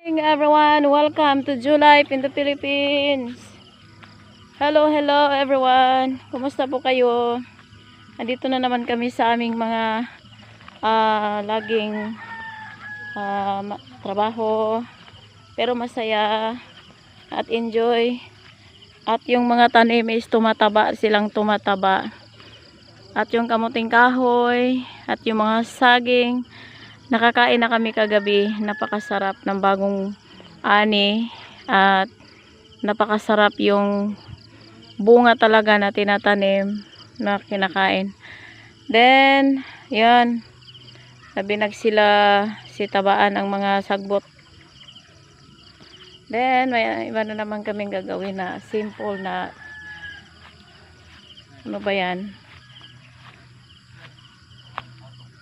morning everyone. Welcome to July in the Philippines. Hello, hello everyone. Kumusta po kayo? Andito na naman kami sa aming mga ah, laging ma- trabaho. Pero masaya at enjoy. At yung mga tanim is tumataba, silang tumataba. At yung kamuting kahoy, at yung mga saging, Nakakain na kami kagabi. Napakasarap ng bagong ani. At napakasarap yung bunga talaga na tinatanim na kinakain. Then, yan. Nabinag sila si tabaan ang mga sagbot. Then, may iba na naman kaming gagawin na simple na ano ba yan?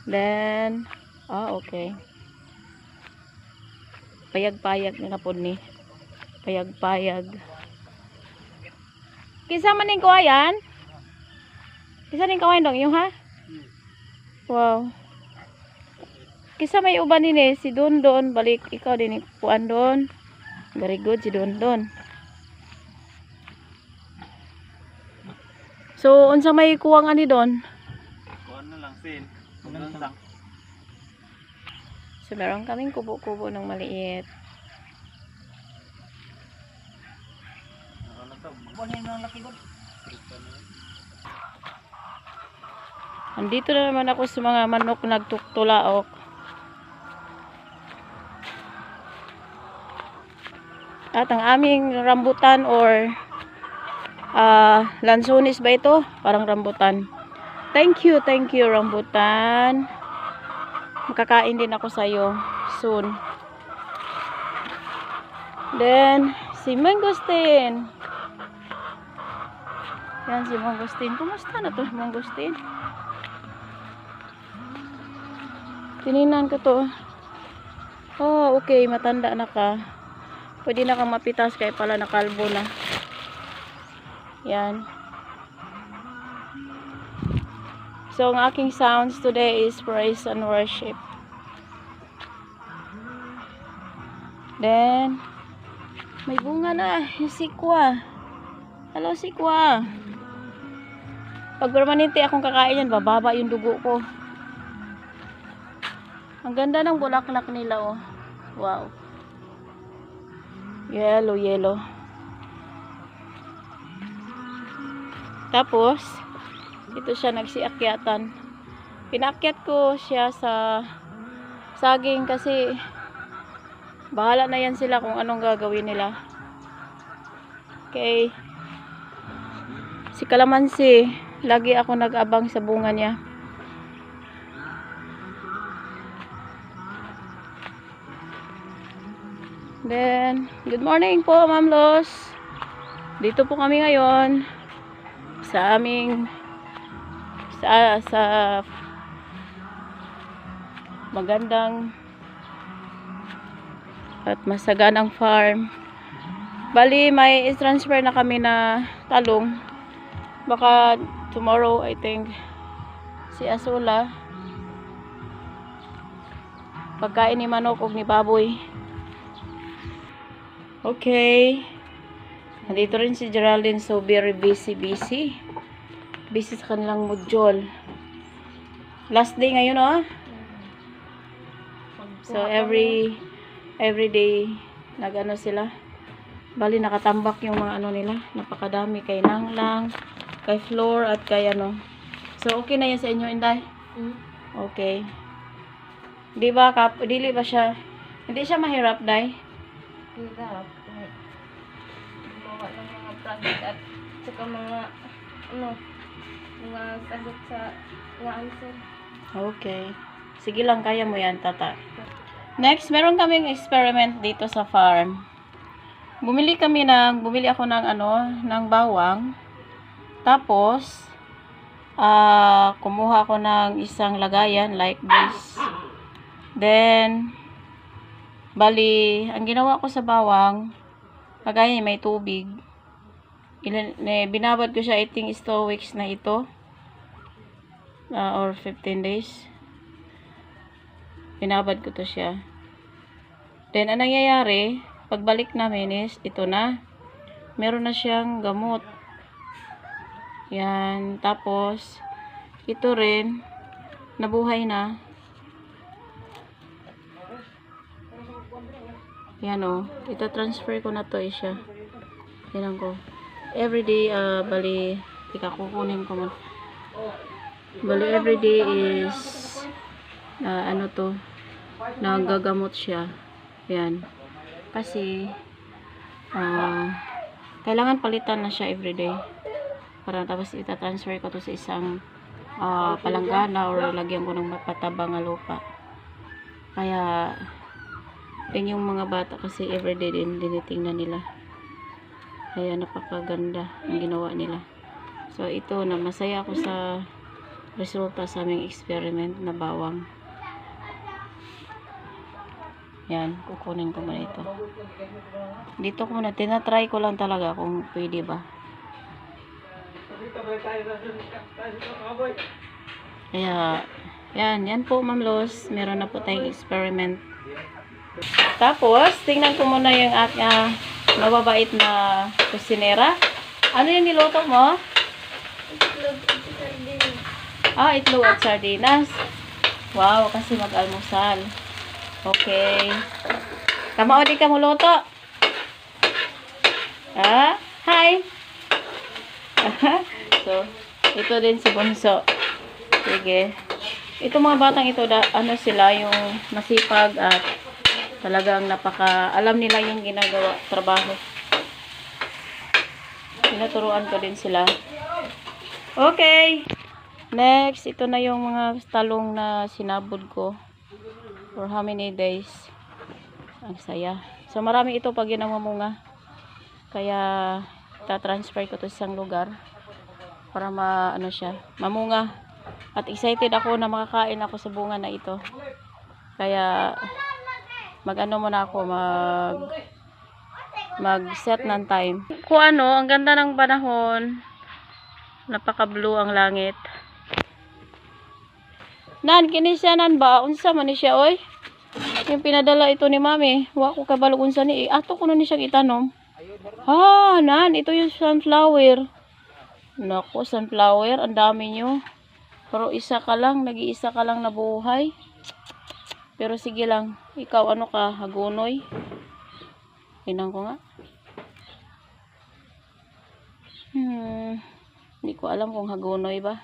Then, Ah, okay. Payag-payag na po ni. Payag-payag. Kisa man ning kawayan? Kisa ning kawayan dong yung ha? Wow. Kisa may uban eh, si Don Don, balik ikaw din puan Don. Very good si Don Don. So, unsa may kuwang ani Don? Kuhan na lang, sin. Lang. So, meron kaming kubo-kubo ng maliit. Andito na naman ako sa mga manok nagtuktulaok. At ang aming rambutan or ah lansones ba ito? Parang rambutan. Thank you, thank you rambutan. Makakain din ako sa'yo soon. Then, si Mangosteen. Yan si Mangosteen. Kumusta na to Mangosteen? Tininan ko to. Oh, okay. Matanda na ka. Pwede na kang mapitas kaya pala nakalbo na. Yan. So, ang aking sounds today is praise and worship. Then, may bunga na. Yung sikwa. Hello, sikwa. Pag permanente akong kakain yan, bababa yung dugo ko. Ang ganda ng bulaklak nila, oh. Wow. Yellow, yellow. Tapos, ito siya nagsiakyatan. Pinakyat ko siya sa saging kasi bahala na yan sila kung anong gagawin nila. Okay. Si Kalamansi, lagi ako nag-abang sa bunga niya. Then, good morning po, Ma'am Los. Dito po kami ngayon sa aming sa sa magandang at masaganang farm. Bali, may transfer na kami na talong. Baka tomorrow, I think, si Asula. Pagkain ni manok o ni baboy. Okay. Nandito rin si Geraldine, so very busy, busy. Busy sa kanilang module. Last day ngayon, oh. So, every every day, nagano sila. Bali, nakatambak yung mga ano nila. Napakadami. Kay Nanglang, kay Floor, at kay ano. So, okay na yan sa inyo, Inday? Okay. Di ba, kap, dili ba siya, hindi siya mahirap, Day? Hirap. Gumawa ng mga project at saka mga ano, mga sagot sa mga answer. Okay. Sige lang, kaya mo yan, tata. Next, meron kaming experiment dito sa farm. Bumili kami ng, bumili ako ng ano, ng bawang. Tapos, ah, kumuha ako ng isang lagayan like this. Then, bali, ang ginawa ko sa bawang, lagayan may tubig. Ilan, eh, binabad ko siya, I think, is 2 weeks na ito. Ah, or 15 days. Binabad ko to siya. Then, ang nangyayari, pagbalik namin is, ito na. Meron na siyang gamot. Yan. Tapos, ito rin, nabuhay na. Yan o. Ito transfer ko na to eh siya. Yan ko. Everyday, ah, bali, tika kukunin ko man. Bali, everyday is, ah, ano to, nagagamot siya. Yan. Kasi, ah, kailangan palitan na siya everyday. Para tapos itatransfer ko to sa isang ah, palanggana or lagyan ko ng mapatabang na lupa. Kaya, yun yung mga bata kasi everyday din dinitingnan nila. Kaya napakaganda ang ginawa nila. So, ito na masaya ako sa resulta sa aming experiment na bawang. Yan, kukunin ko muna ito. Dito ko muna, tinatry ko lang talaga kung pwede ba. Kaya, yan, yan po Ma'am Los. Meron na po tayong experiment. Tapos, tingnan ko muna yung aking uh, mababait na kusinera. Ano yung niluto mo? Itlog at sardine. Ah, itlog at sardinas. Wow, kasi mag-almusal. Okay. Kamao di ka mo luto. Ah, hi. so, ito din si Bunso. Sige. Ito mga batang ito, da, ano sila, yung masipag at talagang napaka, alam nila yung ginagawa, trabaho. Tinuturuan ko din sila. Okay. Next, ito na yung mga talong na sinabod ko. For how many days. Ang saya. So, marami ito pag mamunga. Kaya, tatransfer ko to sa isang lugar. Para ma, ano siya, mamunga. At excited ako na makakain ako sa bunga na ito. Kaya, mag-ano muna ako, mag, mag-set ng time. Kung ano, ang ganda ng panahon. Napaka-blue ang langit. Nan, kini siya nan ba? Unsa man ni siya, oy? Yung pinadala ito ni mami. Wa ko kabalo unsa ni. Eh, Ato ko na ni siyang itanom. Ah, nan, ito yung sunflower. Nako, sunflower. Ang dami nyo. Pero isa ka lang, nag-iisa ka lang nabuhay. Pero sige lang, ikaw ano ka, hagunoy? Tingnan ko nga. Hmm, hindi ko alam kung hagunoy ba.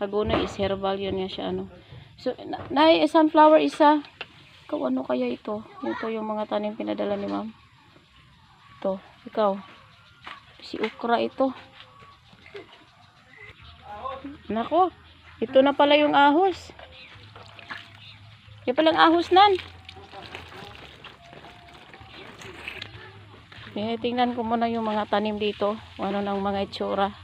Hagunoy is herbal yun nga siya ano. So, na, na sunflower isa. Ikaw ano kaya ito? Ito yung mga tanim pinadala ni ma'am. Ito, ikaw. Si ukra ito. Nako, ito na pala yung ahos. Yung palang ahos nan. Tinitingnan ko muna yung mga tanim dito. Ano ng mga itsura.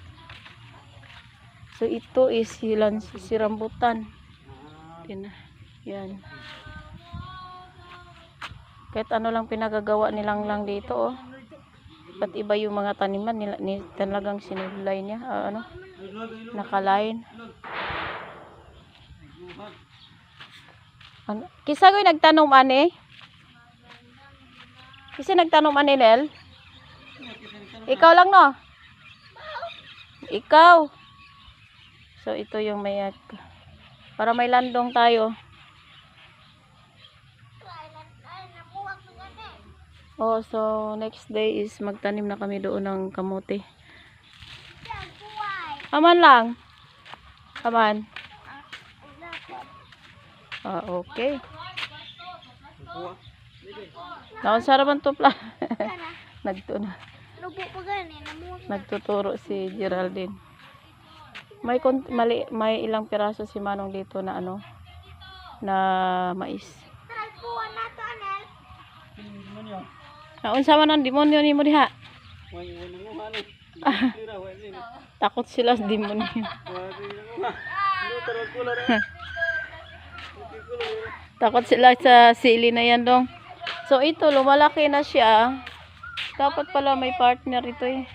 So, ito is silan, si rambutan. Tina, yan. Kahit ano lang pinagagawa nilang lang dito, oh. Ba't iba yung mga taniman nila, ni, talagang sinulay niya, ah, ano, nakalain. Ano? Kisa ko nagtanom ani? Kisa nagtanom ani, Lel? Ikaw lang, no? Ikaw. So, ito yung may para may landong tayo. Oh, so next day is magtanim na kami doon ng kamote. Aman lang. Aman. Ah, okay. Naon saraman to pla. Nagto na. Lubo pa gani, namuha Nagtuturo si Geraldine. May mali, may ilang piraso si Manong dito na ano na mais. Naunsa man ang demonyo ni mo diha? Takot sila sa demonyo. Takot sila sa sili na yan dong. So ito, lumalaki na siya. Dapat pala may partner ito eh.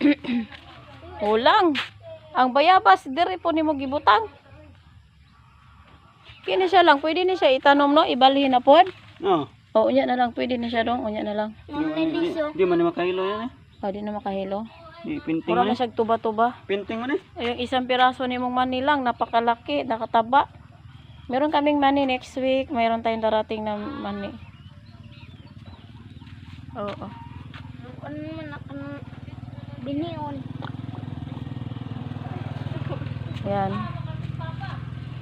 Ulang. Ang bayabas, diri po ni mo gibutang. Kini siya lang, pwede ni siya itanom no, ibalhin na po. No. O, unya na lang. Pwede na siya dong. Unya na lang. Naniliso. Di man ni makahilo yan eh. O, di na makahilo. Di pinting Mura mo na ni. siya tuba-tuba. Pinting mo ni. Ay, Yung isang piraso ni mong mani lang, napakalaki, nakataba. Meron kaming mani next week. Mayroon tayong darating na mani. Oo. Ano naman ako binion. Yan.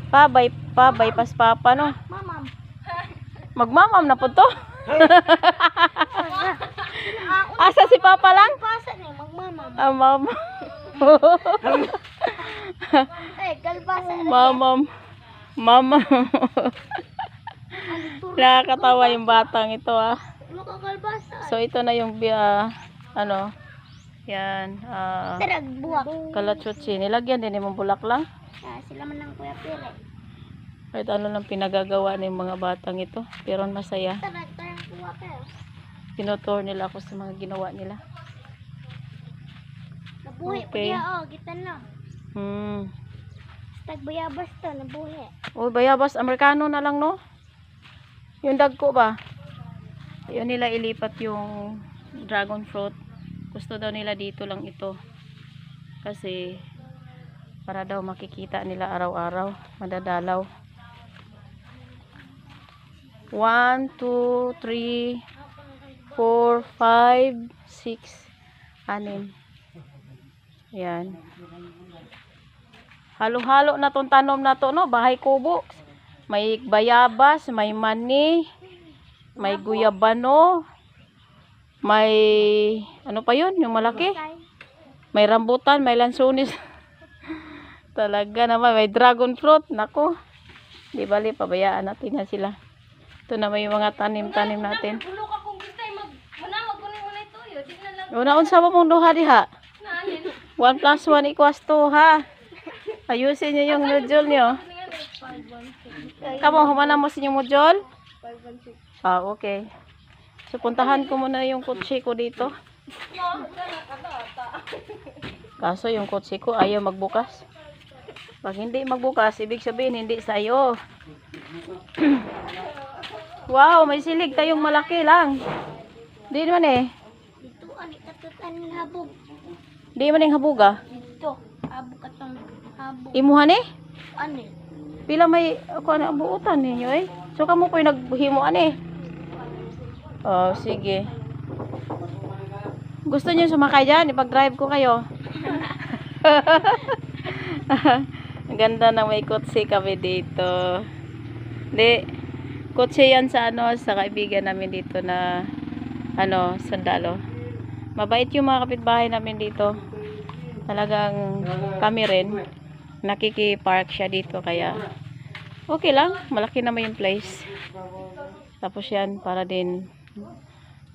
Pa, by, pa, bypass papa, no? Mamam. Magmamam na po to. Asa si papa lang? Kalbasa niya, magmamam. Ah, mama. Eh, kalbasa. Mamam. Mama. Nakakatawa yung batang ito, ah. Ano? So, ito na yung, ah, ano, yan, buwak. kalachutsi. Nilagyan din yung bulak lang. Ah, sila man ng kuya pire. Kahit ano lang pinagagawa ng mga batang ito. Pero masaya. Eh. Tinutour nila ako sa mga ginawa nila. Nabuhi Okay. pa niya, oh, kita na. Hmm. Tag bayabas to, nabuhi. Uy, bayabas, Amerikano na lang, no? Yung dagko ba? Yun nila ilipat yung dragon fruit. Gusto daw nila dito lang ito. Kasi, para daw makikita nila araw-araw. Madadalaw. 1, 2, 3, 4, 5, 6, 6. Yan. Halo-halo na tong tanom na to, no? Bahay kubo. May bayabas, may mani, may guyabano, may ano pa yun, yung malaki? May rambutan, may lansunis. Talaga naman, may dragon fruit. Nako. Di bali, pabayaan natin na sila. Ito na may mga tanim-tanim natin. Una-unsa mo mong duha diha? 1 plus 1 equals 2 ha. Ayusin niyo yung module niyo. Kamu, humana mo sa inyong module? Ah, okay. So, puntahan ko muna yung kutsi ko dito. Kaso yung kutsi ko ayaw magbukas. Pag hindi magbukas, ibig sabihin hindi sa'yo. wow, may silig tayong malaki lang. Di naman eh. Dito, ani katutan ng habog. Di man yung habuga. Dito, habog habog. Imuhan eh. Ani? Pila may ako na buutan ninyo eh. So kamo yung naghimo ani. Oh, sige. Gusto niyo sumakay diyan, ipag-drive ko kayo. Ang ganda ng may kotse kami dito. Di, kotse yan sa ano, sa kaibigan namin dito na ano, sundalo. Mabait yung mga kapitbahay namin dito. Talagang kami rin nakikipark siya dito kaya okay lang. Malaki naman yung place. Tapos yan para din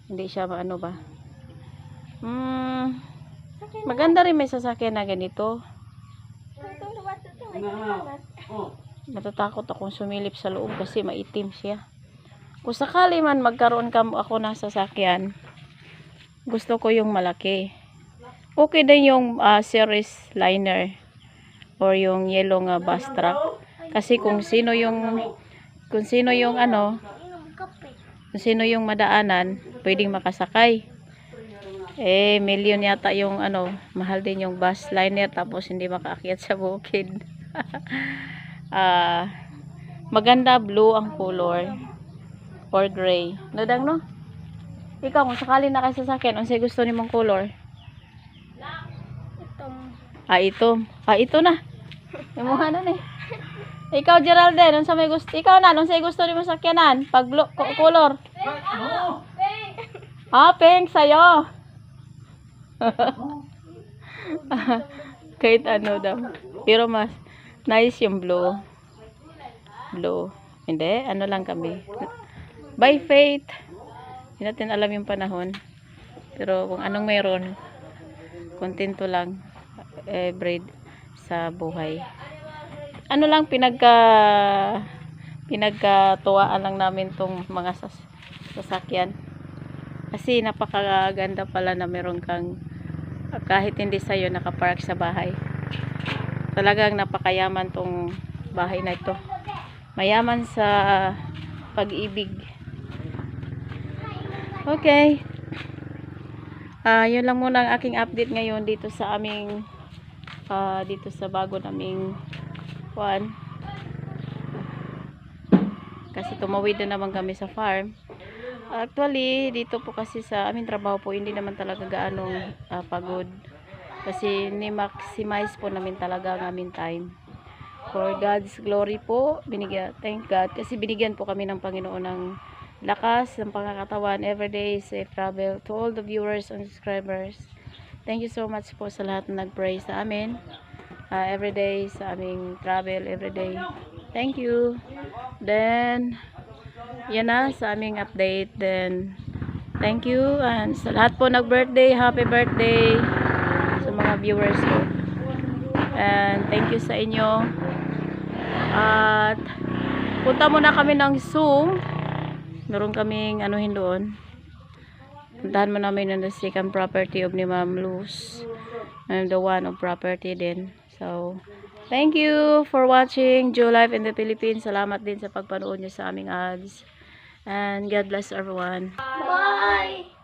hindi siya ano ba. Hmm, maganda rin may sasakyan na ganito. Natatakot akong sumilip sa loob kasi maitim siya. Kung sakali man magkaroon ka ako ng sasakyan gusto ko yung malaki. Okay din yung ah, series liner or yung yellow nga bus truck. Kasi kung sino yung kung sino yung ano, kung sino yung madaanan, pwedeng makasakay. Eh, million yata yung ano, mahal din yung bus liner tapos hindi makaakyat sa bukid. Ah, maganda blue ang color or gray. Nadang no? Ikaw, kung sakali na kayo sasakyan, unsay gusto nimong color? Ah, ito. Ah, ito na. Imuha na ni. Ikaw, Geraldine, unsa may gusto? Ikaw na, unsa may gusto nimo sakyanan? Pag color. Ah, pink sa'yo. Kahit ano daw. Pero mas nice yung blue. Blue. Hindi, ano lang kami. By faith. Hindi natin alam yung panahon. Pero kung anong meron, kontento lang bread sa buhay. Ano lang pinagka pinagkatuwaan lang namin tong mga sas, sasakyan. Kasi napakaganda pala na meron kang kahit hindi sa'yo nakapark sa bahay. Talagang napakayaman tong bahay na ito. Mayaman sa pag-ibig. Okay. Ah, yun lang muna ang aking update ngayon dito sa aming ah, dito sa bago naming kuan. Kasi tumawid na naman kami sa farm. Actually, dito po kasi sa aming trabaho po, hindi naman talaga gaanong ah, pagod. Kasi ni-maximize po namin talaga ang aming time. For God's glory po, binigyan, thank God. Kasi binigyan po kami ng Panginoon ng lakas, ng pangakatawan, everyday, safe travel. To all the viewers and subscribers, thank you so much po sa lahat na nag-pray sa amin. Ah, everyday sa aming travel, everyday. Thank you. Then, yan na sa aming update. Then, thank you. And sa lahat po nag-birthday, happy birthday sa mga viewers ko. And thank you sa inyo. At punta muna kami ng Zoom. Meron kaming anuhin doon. Puntahan mo namin ang second property of ni Ma'am Luz. And the one of property din. So, thank you for watching Joe Life in the Philippines. Salamat din sa pagpanood niyo sa aming ads. And God bless everyone. Bye!